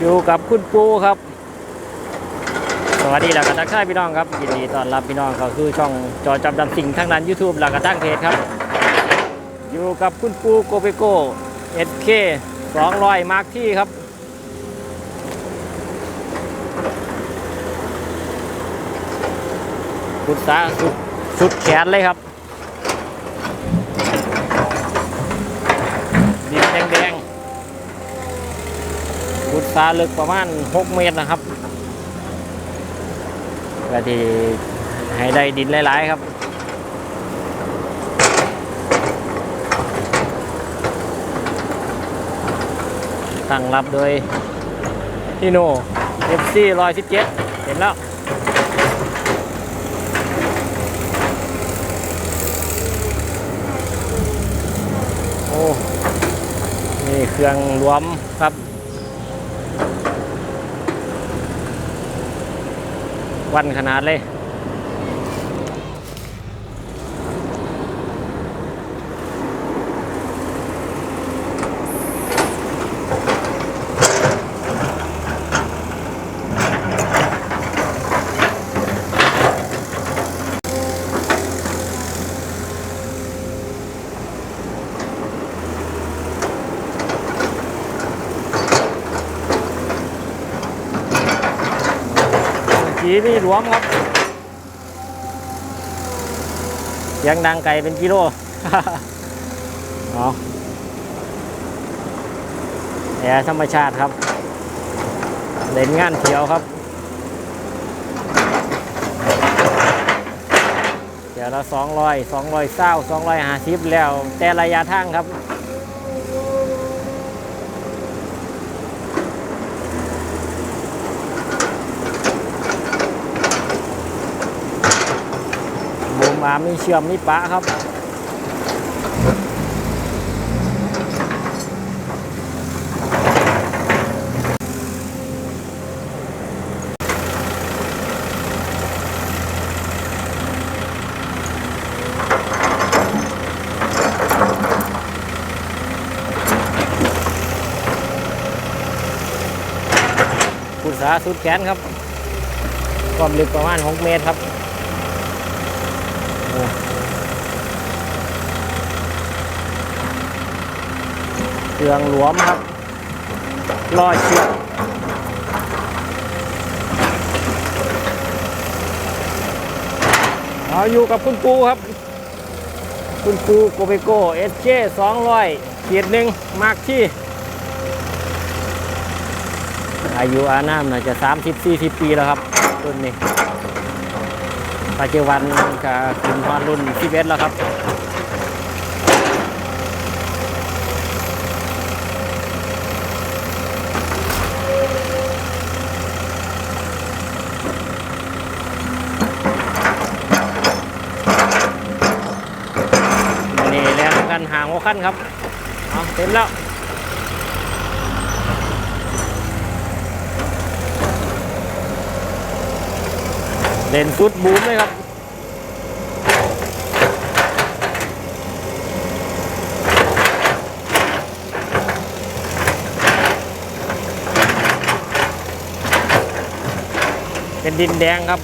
อยู่กับคุณปูครับ สวัสดีแล้วก็ทักทายพี่น้องครับยินดีต้อนรับพี่น้องเขาสู่ช่องจอจับดำสิ่งทั้งนั้น YouTube ล้วก็ทั้งเพจครับ อยู่กับคุณปูโกเปโก้เอสเคสองร้อยมาร์คที่ครับสุดสาสุดสุดแขนเลยครับดินแดง ๆสุดสาลึกประมาณ 6 เมตรนะครับเพื่อที่ให้ได้ดินหลาย ๆ ครับตั้งรับโดยพี่โน่ FC 117เห็นแล้วโอ้นี่เครื่องรวมครับ วันขนาดเลย สีนี่หลวมครับเสียังดังไก่เป็นกิโลเอาแอร์ธรรมชาติครับเล่นงานเทียวครับ เดี๋ยวละสองร้อยสองร้อยเศร้าสองร้อยห้าสิบแล้ว แต่ระยะทางครับามีเชื่อมมีปะครับกุศาสุดแขนครับ ความลึกประมาณ 6 เมตรครับ เรืองหลวมครับรอเชือกเอาอยู่กับคุณปูครับ คุณปูโกเบโกเอสเจสองร้อยเกียรหนึ่งมากที่ อายุอานามน่าจะ30-40ปีแล้วครับรุ่นนี้ปัจจุบันก็ขึ้นมารุ่น11แล้วครับ นี่แรงกันห่าขั้นครับเอาเต็มแล้วเด่นสุดบูมเลยครับเป็นดินแดงครับ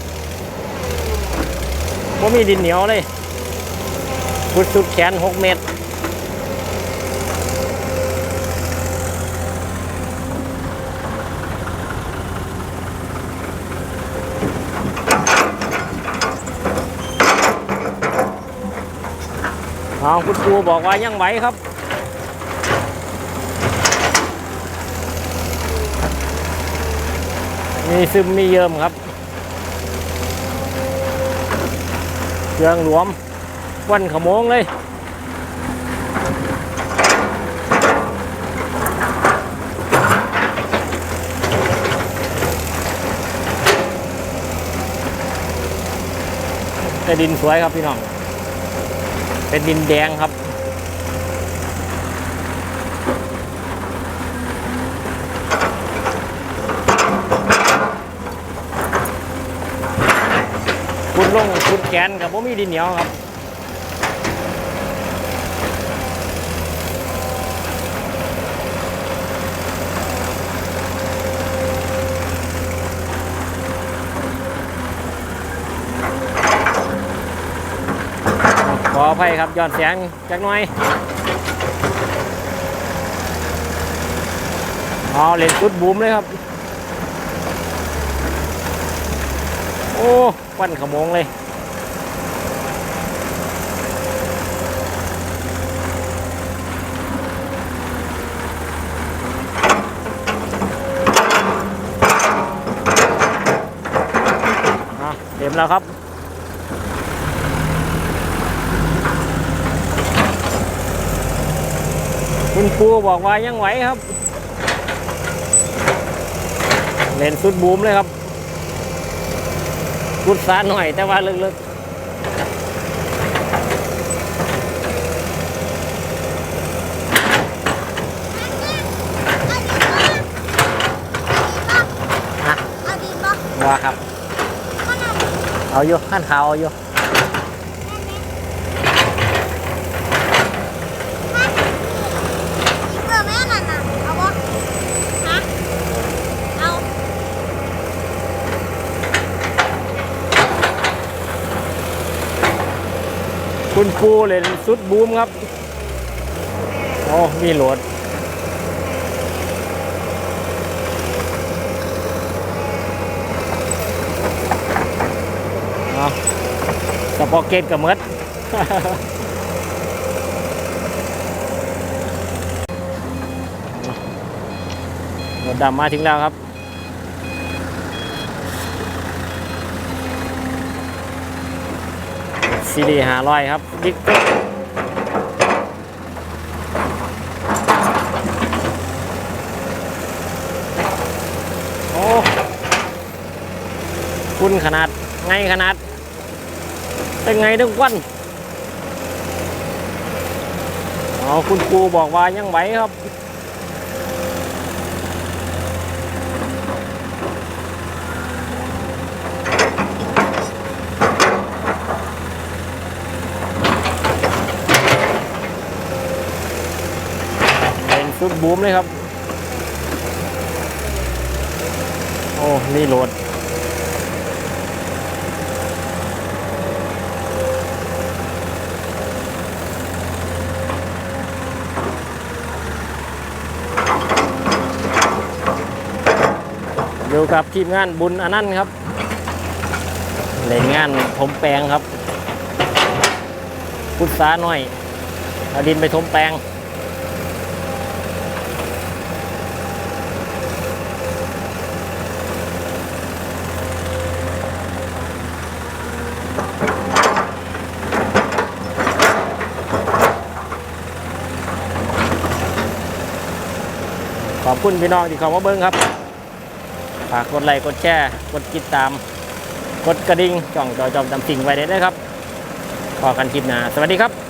ว่มีดินเหนียวเลยพุดสุดแขน 6 เมตร เอาคุณครูบอกว่ายังไหวครับมีซึมมีเยิมครับเครื่องหลวมวันขโมงเลยแต่ดินสวยครับพี่น้อง เป็นดินแดงครับ คุณลงคุณแกนกับผมมีดินเหนียวครับ เภัยครับย้อนเสียงจักหน่อยอ๋อเล่นชุดบูมเลยครับ โอ้ควันขโมงเลยอะเต็มแล้วครับ คุณปูบอกว่ายังไหวครับ เล่นสุดบูมเลยครับพุดซาหน่อยแต่ว่าลึกๆนะเอาดีบ่ว่าครับขนาดเอาอยู่ขั้นขาวเอาอยู่ อีกเบอร์แม่นั่นน่ะเอาบ่ฮะเอา คุณปูเล่นสุดบูมครับโอ้มีโหลดเอาสปอเกตกับเมดรถดำมาถึงแล้วครับ ซีดีหาร้อยครับบิ๊กโอ้คุณขนาด ไงขนาดเป็นไงทั้งวันอ๋อคุณครูบอกว่ายังไหวครับ เป็นชุดบูมเลยครับ โอ้นี่โหลดอยู่กับทีมงานบุญอนันต์ครับเล่นงานถมแปลงครับ พุทธาหน่อยเอาดินไปถมแปลง อบคุณพี่น้องที่เข้ามาเบิ้งครับ ฝากกดไลค์กดแชร์กดติดตาม กดกระดิ่งจ่องจอจอมตำสิ่งไว้ได้เลยครับพอกันคลิปหน้าสวัสดีครับ